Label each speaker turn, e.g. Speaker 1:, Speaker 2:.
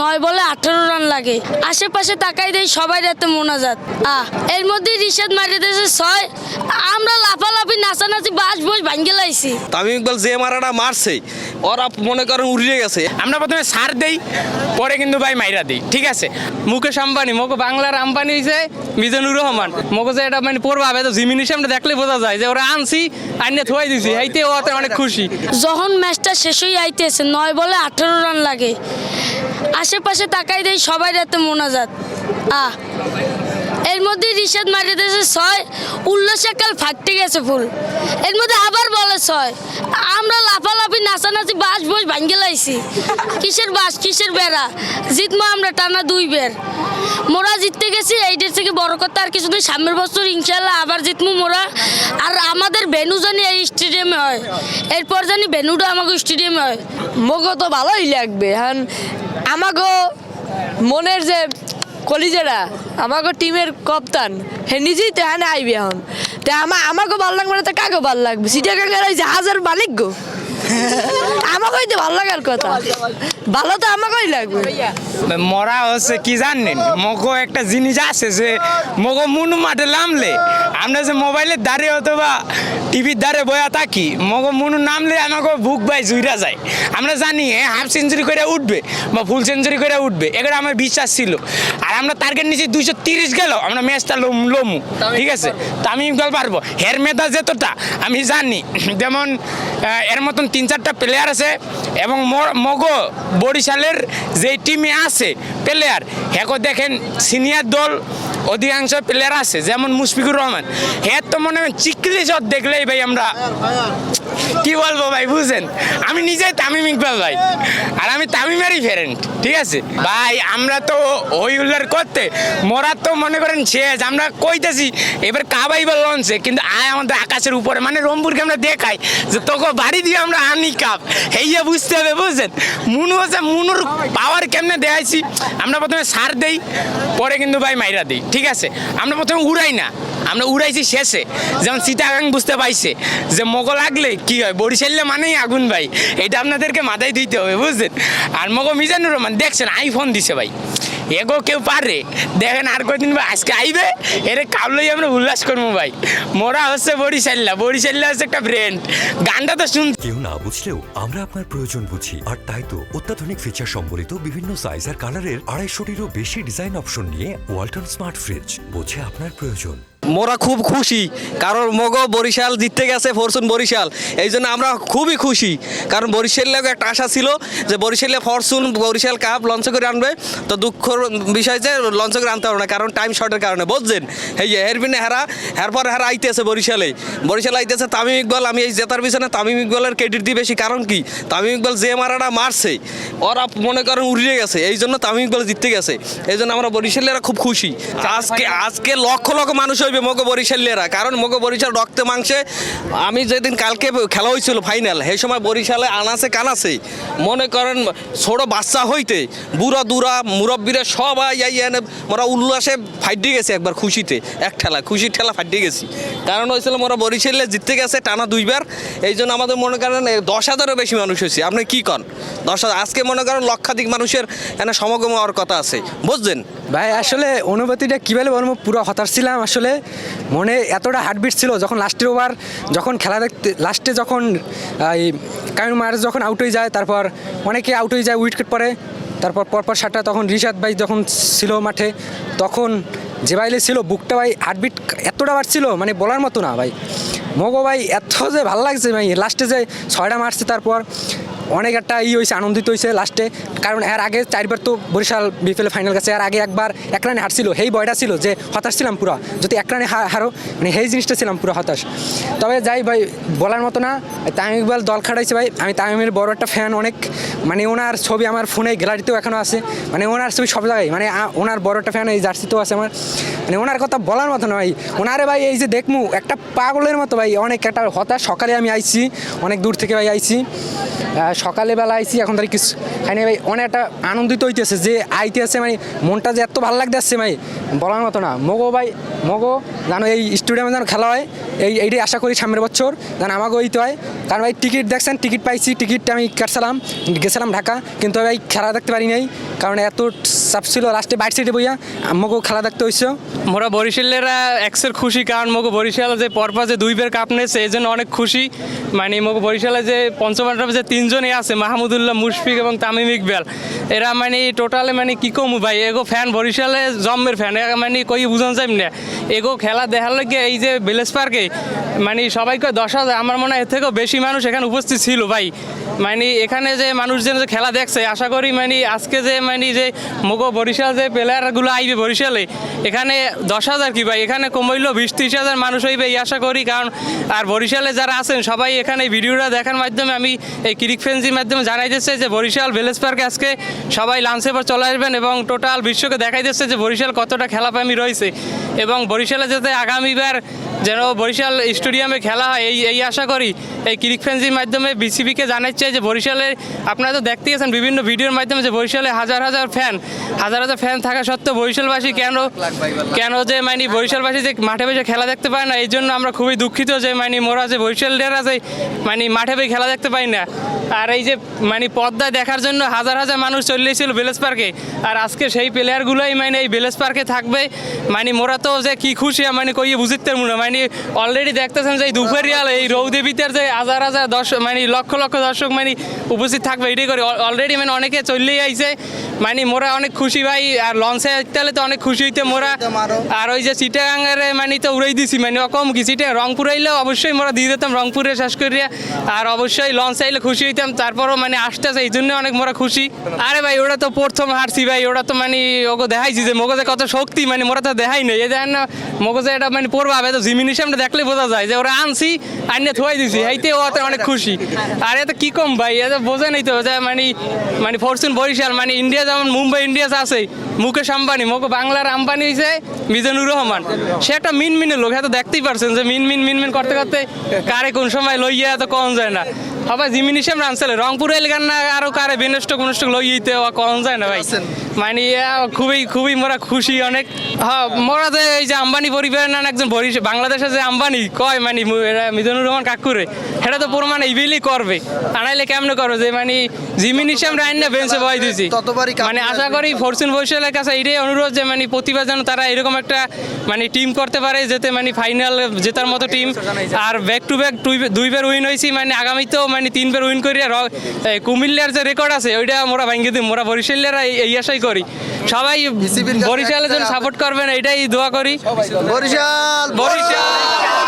Speaker 1: নয় বলে আঠারো রান লাগে। আশেপাশে তাকাই দেয় সবাই রাতে মোনাজাত। আহ এর মধ্যে রিশাদ মারিয়ে দিয়েছে ছয়। আমরা লাফালাফি নাচানাচি বাস বস ভাঙ্গে লাইছি।
Speaker 2: তামিম ইকবাল যে মারাটা মারছে ওরা মনে করেন উড়িয়ে গেছে।
Speaker 3: আমরা প্রথমে সার দেই পরে কিন্তু ভাই মাইরা দিই ঠিক আছে? মুকেশ আম্বানি মোকে বাংলার আম্বানি হয়েছে মিজানুর রহমান। মোকে যে এটা মানে পড়বা তো জিমিনি সামনে দেখলে বোঝা যায় যে ওরা আনছি আইনে থুয়াই দিছি এইতে ও তো অনেক খুশি।
Speaker 1: যখন ম্যাচটা শেষ হয়ে আইতেছে নয় বলে আঠারো রান লাগে। আশেপাশে তাকাই দেয় সবাই এত মোনাজাত। আহ। এর মধ্যে রিশাদ মারিয়ে দিয়েছে ছয়, উল্লাসে কাল ফাটতে গেছে ফুল। এর মধ্যে আবার বলে ছয়, আমরা লাফালাফি, নাচানাচি বাস বস ভাঙ্গে লাইছি। কিসের বাস কিসের বেড়া? জিতমো আমরা টানা দুই বের। মোরা জিততে গেছি এইটার থেকে বড় কথা আর কিছু নেই। সামনের বছর ইনশাল্লাহ আবার জিতমু মোরা। আর আমাদের ভেনু জানি এই স্টেডিয়ামে হয়। এরপর জানি ভেনুটা আমাকে স্টেডিয়ামে হয়।
Speaker 4: মোগো তো ভালোই লাগবে হ্যাঁ। আমাগো মনের যে কলিজারা আমাকে টিমের কপ্তান। হে নিজেই আইবে এখন। তে আমা আমাকে ভালো লাগবে না, তো কাকে ভালো লাগবে? সিটাগাঙ্গার ওই জাহাজের মালিক গো। আমাকেই তো ভালো লাগার কথা। ভালো তো আমাকেই লাগবে।
Speaker 3: মরা হচ্ছে কি জানেন? মগো একটা জিনিস আছে যে, মগো মুনু মাঠে নামলে, আমরা যে মোবাইলের দ্বারে অথবা টিভির দ্বারে বয়া থাকি, মগো মুনু নামলে আমাকে বুক বাই জুইরা যায়। আমরা জানি হাফ সেঞ্চুরি করে উঠবে বা ফুল সেঞ্চুরি করে উঠবে, এগুলো আমার বিশ্বাস ছিল। আর আমরা টার্গেট নিচে দুইশো তিরিশ গেল, আমরা ম্যাচটা লম লমু, ঠিক আছে? তা আমি গল পারব, হের মেধা যেতটা, আমি জানি। যেমন এর মতন তিন চারটা প্লেয়ার আছে এবং মগ বরিশালের যে টিমে আছে প্লেয়ার হ্যাঁ দেখেন সিনিয়র দল অধিকাংশ প্লেয়ার আছে যেমন মুশফিকুর রহমান। হ্যাঁ তো মনে হয় চিকলি শট দেখলেই ভাই আমরা কি বলব ভাই বুঝেন? আমি নিজেই তামিম ইকবাল ভাই। আর আমি তামিমেরই ফ্রেন্ড ঠিক আছে? ভাই আমরা তো ওই উল্লার করতে মোরা তো মনে করেন শেষ। আমরা কইতেছি এবার কাবাইবার লঞ্চে কিন্তু আয় আমাদের আকাশের উপরে। মানে রংপুরকে আমরা দেখাই যে তোকে বাড়ি দিয়ে আমরা আনি কাপ। হেইয়া বুঝতে হবে বুঝছেন? মুনু হচ্ছে মুনুর পাওয়ার কেমনে দেখাইছি? আমরা প্রথমে সার দেই পরে কিন্তু ভাই মাইরা দিই ঠিক আছে? আমরা প্রথমে উড়াই না। আমরা উড়াইছি শেষে। যেমন সীতাকাং বুঝতে পাইছে যে মোগল লাগলে কি হয়? বরিশাল্লে মানেই আগুন ভাই। এটা আপনাদেরকে মাথায় দিতে হবে, বুঝছেন? আর মগো মিজানুর রহমান, দেখছেন আইফোন দিছে ভাই। এগো কেউ পারে। দেখেন আর কদিন আজকে আইবে, এর কাবলেই আমরা উল্লাস করব ভাই। মোরা হচ্ছে বরিশাল্লা বরিশাল্লা হচ্ছে একটা ব্র্যান্ড গানটা তো শুন
Speaker 5: কেউ না বুঝলেও আমরা আপনার প্রয়োজন বুঝি। আর তাই তো অত্যাধুনিক ফিচার সম্বলিত বিভিন্ন সাইজ আর কালারের আড়াইশোটিরও বেশি ডিজাইন অপশন নিয়ে ওয়ালটন স্মার্ট ফ্রিজ বোঝে আপনার প্রয়োজন।
Speaker 2: মোরা খুব খুশি কারণ মগ বরিশাল জিততে গেছে ফরচুন বরিশাল। এই জন্য আমরা খুবই খুশি কারণ বরিশাল লাগে একটা আশা ছিল যে বরিশালে ফরচুন বরিশাল কাপ লঞ্চ করে আনবে। তো দুঃখর বিষয় যে লঞ্চ করে আনতে পারবে না কারণ টাইম শর্টের কারণে বুঝছেন? এই যে হেরবিনে হেরা হেরপর হেরা আইতেছে বরিশালে। বরিশাল আইতেছে তামিম ইকবাল আমি এই জেতার পিছনে তামিম ইকবালের ক্রেডিট দিই বেশি কারণ কি? তামিম ইকবাল যে মারাটা মারছে ওরা মনে করেন উড়িয়ে গেছে এই জন্য তামিম ইকবাল জিততে গেছে। এই জন্য আমরা বরিশালেরা খুব খুশি। আজকে আজকে লক্ষ লক্ষ মানুষ হইবে মগো বরিশালেরা কারণ মগো বরিশাল রক্তে মাংসে। আমি যেদিন কালকে খেলা হয়েছিল ফাইনাল সেই সময় বরিশালে আনাছে কানাছে। মনে করেন ছোট বাচ্চা হইতে, বুড়া দুরা, মুরব্বীরা সবাই এনে, মোরা উল্লাসে ফাইটে গেছে একবার খুশিতে, এক ঠেলা, খুশির ঠেলা ফাইটে গেছি। কারণ হয়েছিল মোরা বরিশালে জিততে গেছে টানা দুইবার, এই জন্য আমাদের মনে করেন দশ হাজারও বেশি মানুষ হয়েছে। আপনি কি কন? দশ হাজার, আজকে মনে করেন লক্ষাধিক মানুষের এনে সমাগম হওয়ার কথা আছে, বুঝছেন?
Speaker 6: ভাই, আসলে অনুভূতিটা কীভাবে বলব, পুরো হতাশ ছিলাম। আসলে মনে এতটা হার্টবিট ছিল যখন লাস্টের ওভার যখন খেলা দেখতে লাস্টে যখন এই কামিন মার্স যখন আউট হয়ে যায়, তারপর অনেকে আউট হয়ে যায় উইকেট পরে, তারপর পরপর সাতটা তখন রিশাদ ভাই যখন ছিল মাঠে, তখন যে বাইলে ছিল, বুকটা ভাই হার্টবিট এতটা বাড়ছিল মানে বলার মতো না ভাই। মগো ভাই এত যে ভালো লাগছে ভাই লাস্টে যে ছয়টা মারছে তারপর অনেক একটা ই হয়েছে আনন্দিত হয়েছে লাস্টে কারণ এর আগে চারবার তো বরিশাল বিপিএল ফাইনাল গেছে, এর আগে একবার এক রানে হারছিল। সেই বয়টা ছিল যে হতাশ ছিলাম পুরো। যদি এক রানে হারো মানে সেই জিনিসটা ছিলাম পুরো হতাশ। তবে যাই ভাই, বলার মতো না, তামিম ইকবাল দল খাটাইছে ভাই। আমি তামিমের বড় একটা ফ্যান অনেক। মানে ওনার ছবি আমার ফোনে গ্যালারিতেও এখনও আছে। মানে ওনার ছবি সব জায়গায় মানে ওনার বড় একটা ফ্যান এই জার্সিতেও আছে আমার। মানে ওনার কথা বলার মতো না ভাই। ওনারে ভাই এই যে দেখমু, একটা পাগলের মতো ভাই। অনেক একটা হতাশ, সকালে আমি আইছি, অনেক দূর থেকে ভাই আইছি। আহ, সকালে বেলা আইছি এখন তার কিছু খাইনি ভাই। অনেক একটা আনন্দিত হইতেছে যে আইতে আছে মানে মনটা যে এত ভালো লাগতে আসছে ভাই। বলার মতো না। মগো ভাই মগো জানো এই স্টেডিয়ামে যেন খেলা হয় এই, এইটাই আশা করি সামনের বছর। কারণ আমাকে হইতে হয়। কারণ ভাই, টিকিট দেখছেন, টিকিট পাইছি, টিকিটটা আমি কাটছিলাম, গেছিলাম ঢাকা। কিন্তু ভাই, খেলা দেখতে পারি নাই। কারণ এত চাপ ছিল লাস্টে বাইট সাইডে বইয়া, আমাকেও খেলা দেখতে হয়েছে
Speaker 7: মোরা বরিশালেরা একসের খুশি, কারণ মোকে বরিশাল যে পরপর যে দুই দুইবার কাপ নেছে, এই জন্য অনেক খুশি। মানে মোকে বরিশালে যে পঞ্চমান্ডবে যে তিনজনই আছে, মাহমুদুল্লাহ, মুশফিক এবং তামিম ইকবাল, এরা মানে টোটালে মানে কি কমু ভাই? এগো ফ্যান বরিশালে জম্মের ফ্যান মানে কই বুঝান যাই না। এগো খেলা দেখার লাগে এই যে ভিলেজ পার্কে মানে সবাইকে দশ হাজার, আমার মনে হয় এর থেকেও বেশি মানুষ এখানে উপস্থিত ছিল ভাই। মানে এখানে যে মানুষজন যে খেলা দেখছে, আশা করি মানে আজকে যে মানে যে মোগো বরিশাল যে প্লেয়ারগুলো আইবে বরিশালে, এখানে দশ হাজার কি ভাই? এখানে কমাইলো বিশ ত্রিশ হাজার মানুষ হইবে এই আশা করি, কারণ আর বরিশালে যারা আছেন, সবাই এখানে ভিডিওটা দেখার মাধ্যমে আমি এই ক্রিক ফ্রেন্সির মাধ্যমে জানাই দিচ্ছে যে বরিশাল ভিলেজ পার্কে আজকে সবাই লাঞ্চের পর চলে আসবেন এবং টোটাল বিশ্বকে দেখাই দিচ্ছে যে বরিশাল কতটা খেলাপ্রেমী রয়েছে। এবং বরিশালে যাতে আগামীবার যেন বরিশাল স্টেডিয়ামে খেলা হয়, এই এই আশা করি এই ক্রিক ফ্রেন্সির মাধ্যমে বিসিবিকে জানাচ্ছে যে বরিশালে, আপনারা তো দেখতে গেছেন বিভিন্ন ভিডিওর মাধ্যমে যে বরিশালে হাজার হাজার ফ্যান হাজার হাজার ফ্যান থাকা সত্ত্বেও বরিশালবাসী কেন কেন যে মানে বরিশালবাসী যে মাঠে বসে খেলা দেখতে পায় না, এই জন্য আমরা খুবই দুঃখিত যে মানে মোরা যে বরিশালেরা আছে মানে মাঠে বসে খেলা দেখতে পাই না। আর এই যে মানে পদ্মায় দেখার জন্য হাজার হাজার মানুষ চলে এসেছিল ভিলেজ পার্কে, আর আজকে সেই প্লেয়ারগুলোই মানে এই ভিলেজ পার্কে থাকবে মানে মোরা তো যে কি খুশি মানে কইয়ে বুঝতে পারব না। মানে অলরেডি দেখতেছেন যে দুপুরিয়াল এই রৌদেবীতের যে হাজার হাজার দর্শক মানে লক্ষ লক্ষ দর্শক মানে উপস্থিত থাকবে এটাই করে। অলরেডি মানে অনেকে চললেই আইছে মানে মোরা অনেক খুশি ভাই আর লঞ্চে তাহলে তো অনেক খুশি হইতে মোরা। আর। ওই যে চিটাগাঙ্গের মানে তো উড়াই দিছি মানে কম কি চিটা রংপুর আইলেও অবশ্যই মোরা দিয়ে দিতাম রংপুরে শেষ করিয়া। আর অবশ্যই লঞ্চে আইলে খুশি হইতাম তারপরও মানে আসতেছে এই জন্য অনেক মোরা খুশি। আরে ভাই ওরা তো প্রথম হারছি ভাই ওরা তো মানে ওকে দেখাইছি যে মগজে কত শক্তি মানে মোরা তো দেখাই নাই। এই দেখেন না মগজে এটা মানে পড়বা তো জিমিনি সামনে দেখলে বোঝা যায় যে ওরা আনছি আইনে থুয়াই দিছি এইতে ও অনেক খুশি। আর এত কি কম ভাই এত বোঝে নাই তো যে মানে মানে ফরচুন বরিশাল মানে ইন্ডিয়া যেমন মুম্বাই ইন্ডিয়াস আছে মুকেশ আম্বানি মুখ বাংলার আম্বানি হয়েছে মিজানুর রহমান সে একটা মিন মিনের লোক এত দেখতেই পারছেন যে মিন মিন মিন মিন করতে করতে কারে কোন সময় লইয়া এত কম যায় না। সবাই জিমিনি সেম রানছেলে রংপুর এলাকার না আরও কারে বিনষ্ট কোনষ্ট লইতে কম যায় না ভাই। মানে ইয়া খুবই খুবই মোরা খুশি অনেক। হ্যাঁ মোরা যে এই যে আম্বানি পরিবারের না একজন বরিশ বাংলাদেশের যে আম্বানি কয় মানে মিজানুর রহমান কাকুরে সেটা তো প্রমাণ এইবেলি করবে। আনাইলে কেমনে করবে যে মানে জিমিনি সেম রাইন না বেঞ্চে বয় দিছি মানে আশা করি ফরচুন বরিশালের কাছে এটাই অনুরোধ যে মানে প্রতিভা যেন তারা এরকম একটা মানে টিম করতে পারে যাতে মানে ফাইনাল জেতার মতো টিম আর ব্যাক টু ব্যাক দুইবার উইন হয়েছি মানে আগামীতেও মানে তিনবার উইন করি আর কুমিল্লার যে রেকর্ড আছে ওইটা মোরা ভাঙ্গি দিই মোরা বরিশালেরা এই- আশাই করি। সবাই বরিশালের জন্য সাপোর্ট করবেন এইটাই দোয়া করি।
Speaker 8: বরিশাল
Speaker 7: বরিশাল। Hallelujah!